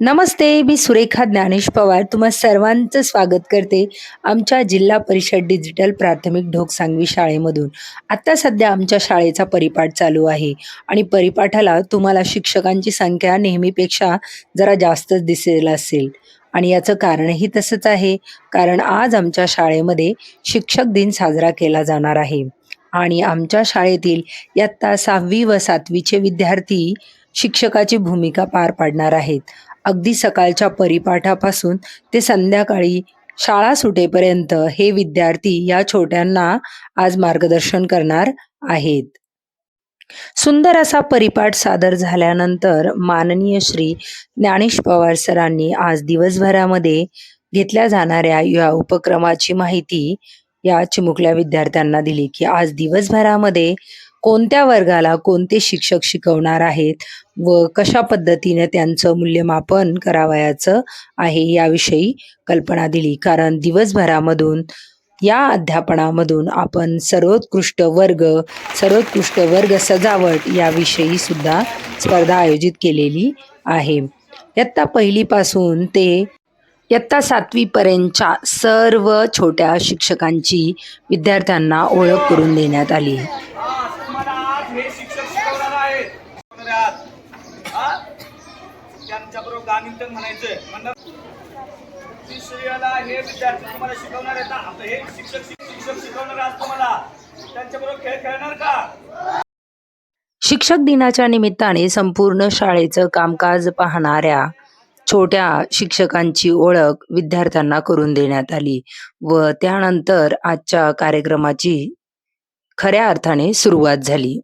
नमस्ते मी सुरेखा ज्ञानेश पवार. तुम्हा सर्वांचं स्वागत करते आमच्या जिल्हा परिषद डिजिटल प्राथमिक ढोक सांगवी शाळेमधून. आत्ता सध्या आमच्या शाळेचा परिपाठ चालू आहे आणि परिपाठाला तुम्हाला शिक्षकांची संख्या नेहमीपेक्षा जरा जास्तच दिसेल असेल. आणि याचं कारणही तसंच आहे. कारण आज आमच्या शाळेमध्ये शिक्षक दिन साजरा केला जाणार आहे. आणि आमच्या शाळेतील इयत्ता सहावी व सातवीचे विद्यार्थी शिक्षकाची भूमिका पार पाडणार आहेत. अगदी सकाळच्या परिपाठापासून ते संध्याकाळी शाळा सुटेपर्यंत हे विद्यार्थी या छोट्यांना आज मार्गदर्शन करणार आहेत. सुंदर असा परिपाठ सादर झाल्यानंतर माननीय श्री ज्ञानेश पवार सरांनी आज दिवसभरामध्ये घेतल्या जाणाऱ्या या उपक्रमाची माहिती या चिमुकल्या विद्यार्थ्यांना दिली की आज दिवसभरामध्ये कोणत्या वर्गाला कोणते शिक्षक शिकवणार आहेत व कशा पद्धतीने त्यांचं मूल्यमापन करावयाचं आहे याविषयी कल्पना दिली. कारण दिवसभरामधून या अध्यापनामधून आपण सर्वोत्कृष्ट वर्ग सर्वोत्कृष्ट वर्ग सजावट याविषयी सुद्धा स्पर्धा आयोजित केलेली आहे. इयत्ता पहिलीपासून ते इयत्ता सातवीपर्यंतच्या सर्व छोट्या शिक्षकांची विद्यार्थ्यांना ओळख करून देण्यात आली आज तुम्हाला आज हे शिक्षक शिकवणार आहेत शिकवणारे आहात. हा? दहा मिनिटं म्हणायचंय? म्हणणार तिसरीला हे विद्यार्थी तुम्हाला शिकवणार आहेत ना? आता हे शिक्षक शिक्षक शिकवणार आज तुम्हाला. त्यांच्याबरोबर खेळ खेळणार का? शिक्षक दिनाच्या निमित्ताने संपूर्ण शाळेचं कामकाज पाहणाऱ्या छोट्या शिक्षकांची ओळख विद्यार्थ्यांना करून देण्यात आली व त्यानंतर आजच्या कार्यक्रमाची खऱ्या अर्थाने सुरुवात झाली.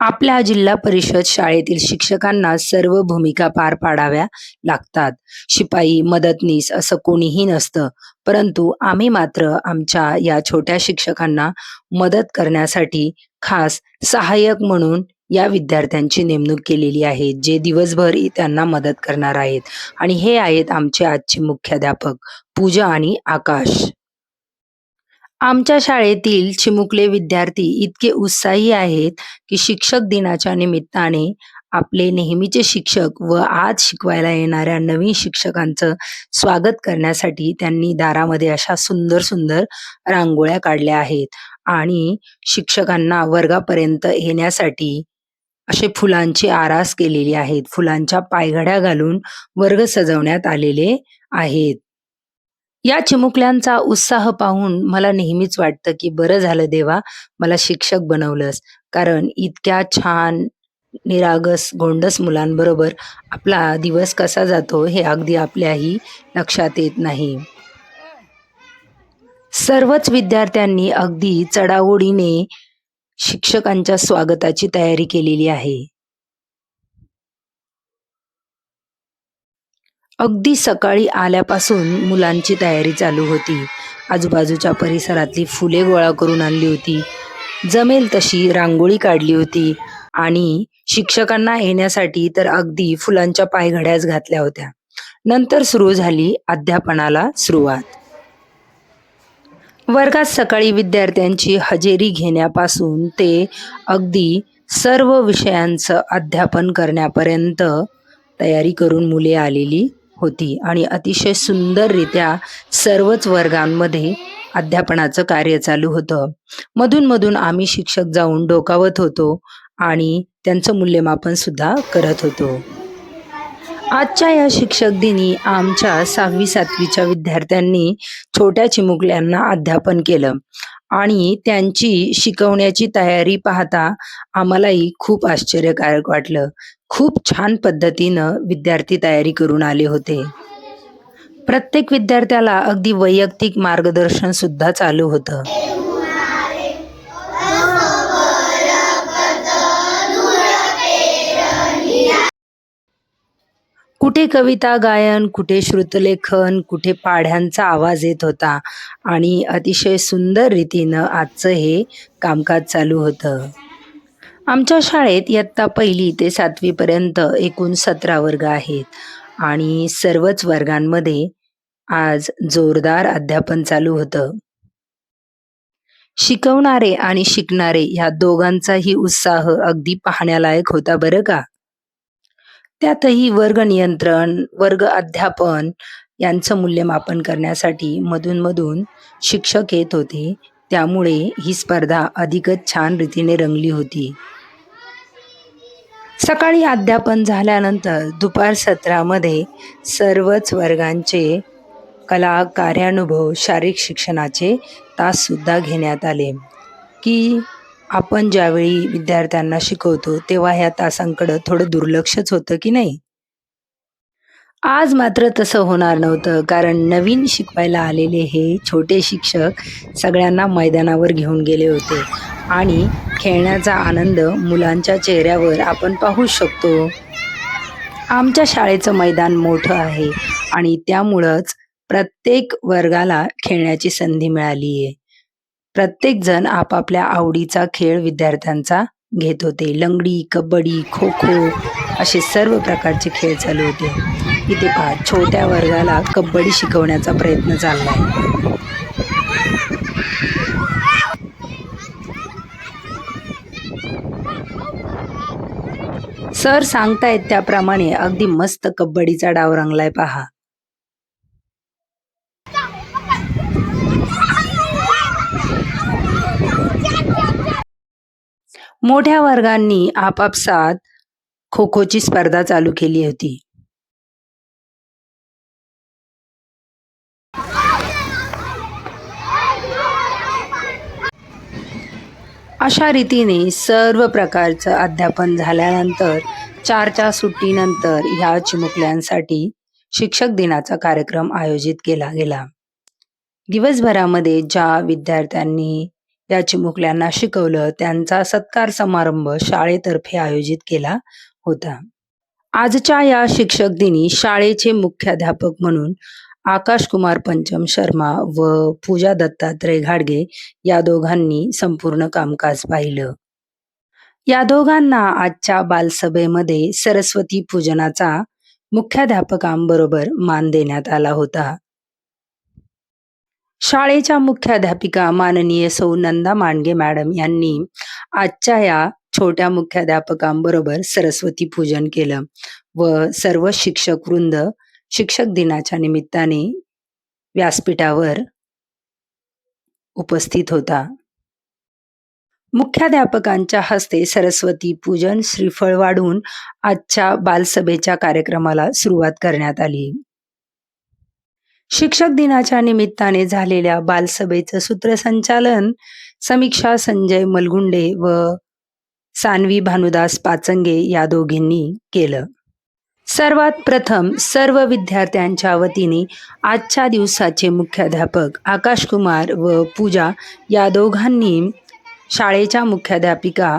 आपल्या जिल्हा परिषद शाळेतील शिक्षकांना सर्व भूमिका पार पाडाव्या लागतात. शिपाई मदतनीस असं कोणीही नसतं. परंतु आम्ही मात्र आमच्या या छोट्या शिक्षकांना मदत करण्यासाठी खास सहाय्यक म्हणून या विद्यार्थ्यांची नेमणूक केलेली आहे जे दिवसभर त्यांना मदत करणार आहेत. आणि हे आहेत आमचे आजचे मुख्याध्यापक पूजा आणि आकाश. आमच्या शाळेतील चिमुकले विद्यार्थी इतके उत्साही आहेत की शिक्षक दिनाच्या निमित्ताने आपले नेहमीचे शिक्षक व आज शिकवायला येणाऱ्या नवीन शिक्षकांचं स्वागत करण्यासाठी त्यांनी दारामध्ये अशा सुंदर सुंदर रांगोळ्या काढल्या आहेत आणि शिक्षकांना वर्गापर्यंत येण्यासाठी असे फुलांची आरास केलेली आहेत. फुलांच्या पायघड्या घालून वर्ग सजवण्यात आलेले आहेत. या चिमुकल्यांचा उत्साह पाहून मला नेहमीच वाटतं की बरं झालं देवा मला शिक्षक बनवलंस. कारण इतक्या छान निरागस गोंडस मुलांबरोबर आपला दिवस कसा जातो हे अगदी आपल्याही लक्षात येत नाही. सर्वच विद्यार्थ्यांनी अगदी चढाओढीने शिक्षकांच्या स्वागताची तयारी केलेली आहे. अगदी सकाळी आल्यापासून मुलांची तयारी चालू होती. आजूबाजूच्या परिसरातली फुले गोळा करून आणली होती. जमेल तशी रांगोळी काढली होती आणि शिक्षकांना येण्यासाठी तर अगदी फुलांच्या पायघड्याच घातल्या होत्या. नंतर सुरू झाली अध्यापनाला सुरुवात. वर्गात सकाळी विद्यार्थ्यांची हजेरी घेण्यापासून ते अगदी सर्व विषयांचं अध्यापन करण्यापर्यंत तयारी करून मुले आलेली होती. आणि अतिशय सुंदररित्या सर्वच वर्गांमध्ये अध्यापनाचं कार्य चालू होतं. मधून मधून आम्ही शिक्षक जाऊन डोकावत होतो आणि त्यांचं मूल्यमापन सुद्धा करत होतो. आजच्या या शिक्षक दिनी आमच्या सहावी सातवीच्या विद्यार्थ्यांनी छोट्या चिमुकल्यांना अध्यापन केलं. आणि त्यांची शिकवण्याची तयारी पाहता आम्हालाही खूप आश्चर्यकारक वाटलं. खूप छान पद्धतीनं विद्यार्थी तयारी करून आले होते. प्रत्येक विद्यार्थ्याला अगदी वैयक्तिक मार्गदर्शन सुद्धा चालू होतं. कुठे कविता गायन कुठे श्रुतलेखन कुठे पाढ्यांचा आवाज येत होता आणि अतिशय सुंदर रीतीनं आजचं हे कामकाज चालू होतं. आमच्या शाळेत इयत्ता पहिली ते सातवीपर्यंत एकूण सतरा वर्ग आहेत आणि सर्वच वर्गांमध्ये आज जोरदार अध्यापन चालू होतं. शिकवणारे आणि शिकणारे या दोघांचाही उत्साह अगदी पाहण्यालायक होता बरं का? त्यातही वर्ग नियंत्रण वर्ग अध्यापन यांचं मूल्यमापन करण्यासाठी मधूनमधून शिक्षक येत होते. त्यामुळे ही स्पर्धा अधिकच छान रीतीने रंगली होती. सकाळी अध्यापन झाल्यानंतर दुपार सत्रामध्ये सर्वच वर्गांचे कला कार्यानुभव शारीरिक शिक्षणाचे ताससुद्धा घेण्यात आले. की आपण ज्यावेळी विद्यार्थ्यांना शिकवतो तेव्हा ह्या तासांकडं थोडं दुर्लक्षच होतं की नाही? आज मात्र तसं होणार नव्हतं कारण नवीन शिकवायला आलेले हे छोटे शिक्षक सगळ्यांना मैदानावर घेऊन गेले होते आणि खेळण्याचा आनंद मुलांच्या चेहऱ्यावर आपण पाहू शकतो. आमच्या शाळेचं मैदान मोठं आहे आणि त्यामुळंच प्रत्येक वर्गाला खेळण्याची संधी मिळाली आहे प्रत्येक जण आपापल्या आवडीचा खेळ विद्यार्थ्यांचा घेत होते. लंगडी कबड्डी खो खो असे सर्व प्रकारचे खेळ चालू होते. इथे पहा छोट्या वर्गाला कबड्डी शिकवण्याचा प्रयत्न चालला आहे सर सांगतायत त्याप्रमाणे अगदी मस्त कबड्डीचा डाव रंगलाय पहा. मोठ्या वर्गांनी आपापसात खो खोची स्पर्धा चालू केली होती. अशा रीतीने सर्व प्रकारचं अध्यापन झाल्यानंतर चारच्या सुट्टीनंतर ह्या चिमुकल्यांसाठी शिक्षक दिनाचा कार्यक्रम आयोजित केला गेला. दिवसभरामध्ये ज्या विद्यार्थ्यांनी या चिमुकल्यांना शिकवलं. त्यांचा सत्कार समारंभ शाळेतर्फे आयोजित केला होता. आजच्या या शिक्षक दिनी शाळेचे मुख्याध्यापक म्हणून आकाश कुमार पंचम शर्मा व पूजा दत्तात्रय घाडगे या दोघांनी संपूर्ण कामकाज पाहिलं. या दोघांना आजच्या बालसभेमध्ये सरस्वती पूजनाचा मुख्याध्यापकांबरोबर मान देण्यात आला होता. शाळेच्या मुख्याध्यापिका माननीय सौ नंदा मांडगे मॅडम यांनी आजच्या या छोट्या मुख्याध्यापकांबरोबर सरस्वती पूजन केलं व सर्व शिक्षक वृंद शिक्षक दिनाच्या निमित्ताने व्यासपीठावर उपस्थित होता. मुख्याध्यापकांच्या हस्ते सरस्वती पूजन श्रीफळ वाढून आजच्या बालसभेच्या कार्यक्रमाला सुरुवात करण्यात आली. शिक्षक दिनाच्या निमित्ताने झालेल्या बालसभेचं सूत्रसंचालन समीक्षा संजय मलगुंडे व सानवी भानुदास पाचंगे या दोघींनी केलं. सर्वात प्रथम सर्व विद्यार्थ्यांच्या वतीने आजच्या दिवसाचे मुख्याध्यापक आकाश कुमार व पूजा या दोघांनी शाळेच्या मुख्याध्यापिका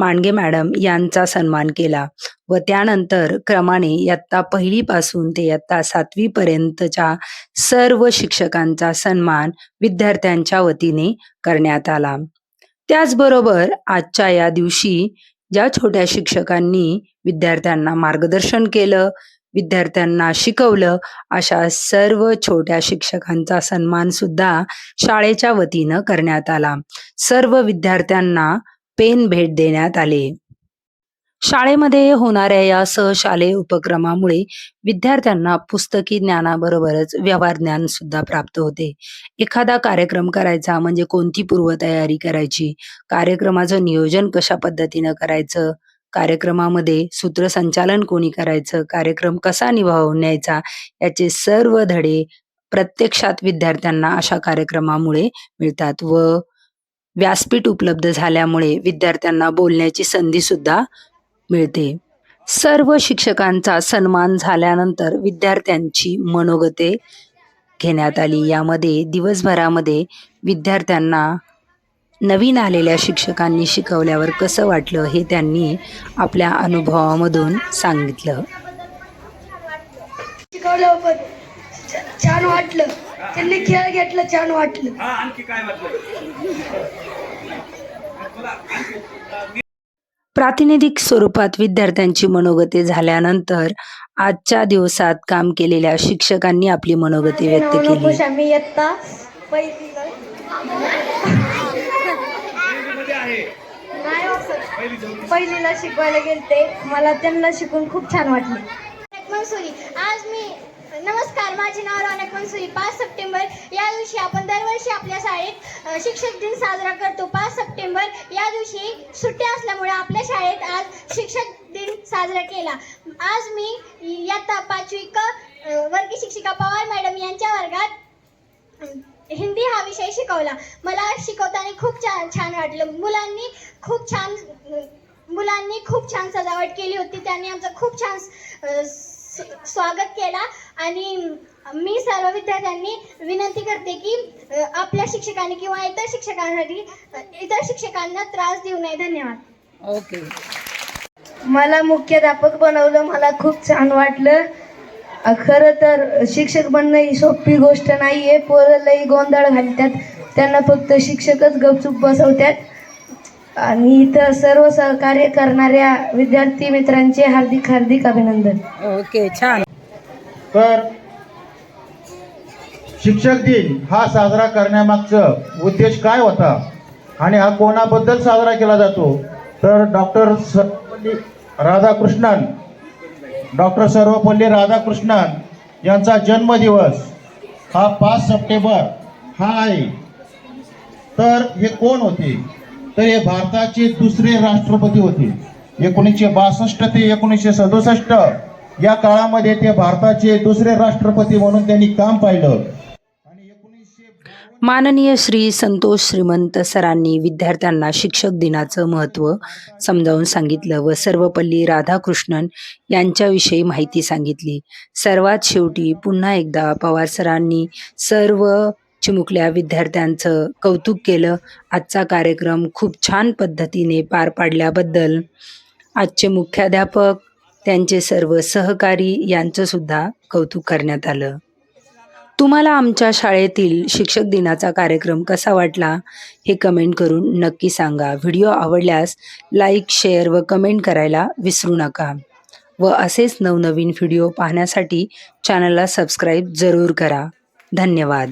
मांडगे मॅडम यांचा सन्मान केला व त्यानंतर क्रमाने इयत्ता पहिलीपासून ते इयत्ता सातवीपर्यंतच्या सर्व शिक्षकांचा सन्मान विद्यार्थ्यांच्या वतीने करण्यात आला. त्याचबरोबर आजच्या या दिवशी ज्या छोट्या शिक्षकांनी विद्यार्थ्यांना मार्गदर्शन केलं विद्यार्थ्यांना शिकवलं अशा सर्व छोट्या शिक्षकांचा सन्मान सुद्धा शाळेच्या वतीनं करण्यात आला. सर्व विद्यार्थ्यांना पेन भेट देण्यात आले. शाळेमध्ये होणाऱ्या या सहशालेय उपक्रमामुळे विद्यार्थ्यांना पुस्तकी ज्ञानाबरोबरच व्यवहार ज्ञान सुद्धा प्राप्त होते. एखादा कार्यक्रम करायचा म्हणजे कोणती पूर्वतयारी करायची? कार्यक्रमाचं नियोजन कशा पद्धतीनं करायचं? कार्यक्रमामध्ये सूत्रसंचालन कोणी करायचं? कार्यक्रम कसा निभावून न्यायचा? याचे सर्व धडे प्रत्यक्षात विद्यार्थ्यांना अशा कार्यक्रमामुळे मिळतात व व्यासपीठ उपलब्ध झाल्यामुळे विद्यार्थ्यांना बोलण्याची संधी सुद्धा मिळते. सर्व शिक्षकांचा सन्मान झाल्यानंतर विद्यार्थ्यांची मनोगते घेण्यात आली. यामध्ये दिवसभरामध्ये विद्यार्थ्यांना नवीन आलेल्या शिक्षकांनी शिकवल्यावर कसं वाटलं हे त्यांनी आपल्या अनुभवामधून सांगितलं. शिकवलं छान वाटलं. त्यांनी खेळ घेतलं छान वाटलं. हा आणखी काय मी- प्रातिनिधिक स्वरूपात विद्यार्थ्यांची मनोगते झाल्यानंतर आजच्या दिवसात काम केलेल्या शिक्षकांनी आपली मनोगते व्यक्त केली. आम्ही इयत्ता पहिलीला. हो पहिलीला शिकवायला गेलते. मला त्यांना शिकून खूप छान वाटले. आज मी नमस्कार माझे नाव रौनक मनसुई पाच सप्टेंबर या दिवशी आपण दरवर्षी आपल्या शाळेत शिक्षक दिन साजरा करतो. पाच सप्टेंबर या दिवशी सुट्टी असल्यामुळे आपल्या शाळेत आज शिक्षक दिन साजरा केला. आज मी इयत्ता पाचवी क वर्ग शिक्षिका पवार मॅडम यांच्या वर्गात हिंदी हा विषय शिकवला. मला शिकवताना खूप छान छान वाटलं. मुलांनी खूप छान मुलांनी खूप छान सजावट केली होती. त्यांनी आमचं खूप छान स्वागत केला. आणि मी सर्व विद्यार्थ्यांनी विनंती करते की आपल्या शिक्षकांनी किंवा इतर शिक्षकांसाठी इतर शिक्षकांना त्रास देऊ नये. धन्यवाद. ओके. मला मुख्याध्यापक बनवलं. मला खूप छान वाटलं. खरं तर शिक्षक बनणं ही सोपी गोष्ट नाही आहे पोरं लई गोंधळ घालतात. त्यांना फक्त शिक्षकच गपचूप बसवतात. आणि इथं सर्व सहकार्य करणाऱ्या विद्यार्थी मित्रांचे हार्दिक हार्दिक अभिनंदन. ओके छान. तर शिक्षक दिन हा साजरा करण्यामागचं उद्देश काय होता? आणि हा कोणाबद्दल साजरा केला जातो? तर डॉक्टर सर्वपल्ली राधाकृष्णन डॉक्टर सर्वपल्ली राधाकृष्णन यांचा जन्मदिवस हा पाच सप्टेंबर हा आहे. तर हे कोण होते? तर हे भारताचे दुसरे राष्ट्रपती होते. एकोणीसशे बासष्ट ते एकोणीसशे सदुसष्ट या काळामध्ये ते भारताचे दुसरे राष्ट्रपती म्हणून त्यांनी काम पाहिलं. माननीय श्री संतोष श्रीमंत सरांनी विद्यार्थ्यांना शिक्षक दिनाचं महत्त्व समजावून सांगितलं व सर्वपल्ली राधाकृष्णन यांच्याविषयी माहिती सांगितली. सर्वात शेवटी पुन्हा एकदा पवार सरांनी सर्व चिमुकल्या विद्यार्थ्यांचं कौतुक केलं. आजचा कार्यक्रम खूप छान पद्धतीने पार पाडल्याबद्दल आजचे मुख्याध्यापक त्यांचे सर्व सहकारी यांचंसुद्धा कौतुक करण्यात आलं. तुम्हाला आमच्या शाळेतील शिक्षक दिनाचा कार्यक्रम कसा वाटला हे कमेंट करून नक्की सांगा. व्हिडिओ आवडल्यास लाईक शेअर व कमेंट करायला विसरू नका. व असेच नवनवीन व्हिडिओ पाहण्यासाठी चॅनलला सबस्क्राईब जरूर करा. धन्यवाद.